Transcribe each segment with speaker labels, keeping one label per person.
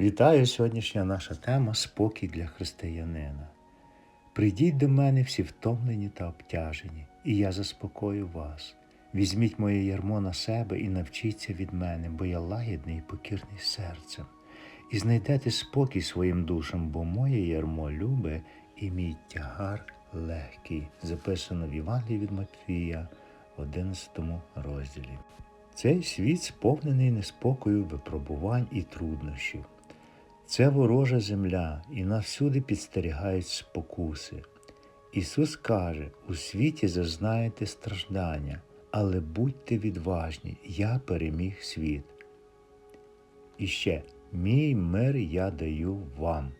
Speaker 1: Вітаю сьогоднішня наша тема Спокій для християнина. Прийдіть до мене всі втомлені та обтяжені, і я заспокою вас. Візьміть моє ярмо на себе і навчіться від мене, бо я лагідний і покірний серцем. І знайдете спокій своїм душам, бо моє ярмо любе і мій тягар легкий. Записано в Євангелії від Матвія, в 11 розділі. Цей світ сповнений неспокою, випробувань і труднощів. Це ворожа земля, і нас всюди підстерігають спокуси. Ісус каже: у світі зазнаєте страждання, але будьте відважні, я переміг світ. І ще мій мир я даю вам.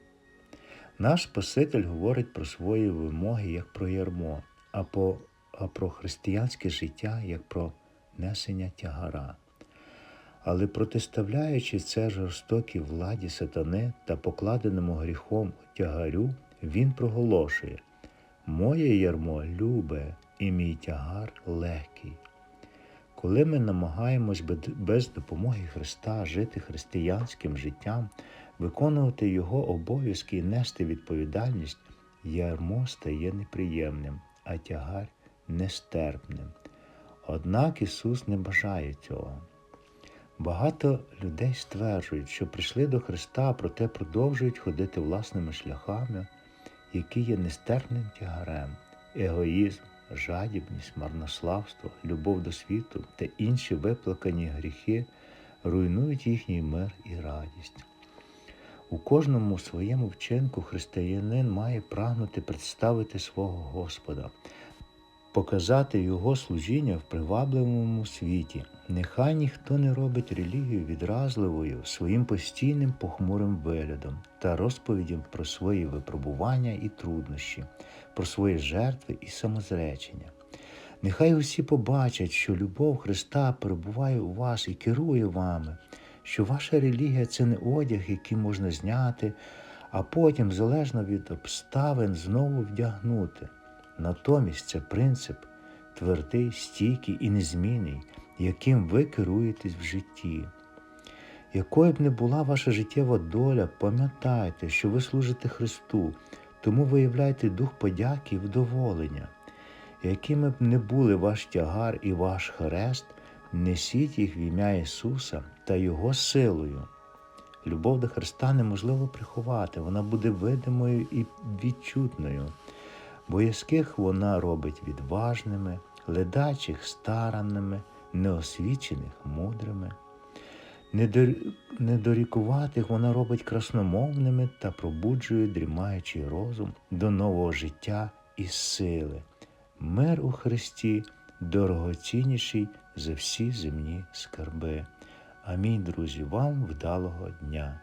Speaker 1: Наш Спаситель говорить про свої вимоги як про ярмо, а, по, а про християнське життя як про несення тягара. Але протиставляючи це жорстокій владі сатани та покладеному гріхом тягарю, він проголошує Моє ярмо любе і мій тягар легкий. Коли ми намагаємось без допомоги Христа жити християнським життям, виконувати Його обов'язки і нести відповідальність, ярмо стає неприємним, а тягар нестерпним. Однак Ісус не бажає цього. Багато людей стверджують, що прийшли до Христа, проте продовжують ходити власними шляхами, які є нестерпним тягарем, егоїзм, жадібність, марнославство, любов до світу та інші виплакані гріхи руйнують їхній мир і радість. У кожному своєму вчинку християнин має прагнути представити свого Господа, показати Його служіння в привабливому світі. Нехай ніхто не робить релігію відразливою своїм постійним похмурим виглядом та розповідям про свої випробування і труднощі, про свої жертви і самозречення. Нехай усі побачать, що любов Христа перебуває у вас і керує вами, що ваша релігія це не одяг, який можна зняти, а потім, залежно від обставин, знову вдягнути. Натомість це принцип твердий, стійкий і незмінний, яким ви керуєтесь в житті. Якою б не була ваша життєва доля, пам'ятайте, що ви служите Христу, тому виявляйте дух подяки і вдоволення. Якими б не були ваш тягар і ваш хрест, несіть їх в ім'я Ісуса та Його силою. Любов до Христа неможливо приховати, вона буде видимою і відчутною. Боязких вона робить відважними, ледачих старанними, неосвічених мудрими. Недорікуватих вона робить красномовними та пробуджує дрімаючий розум до нового життя і сили. Мир у Христі дорогоцінніший за всі земні скарби. Амінь, друзі, вам вдалого дня!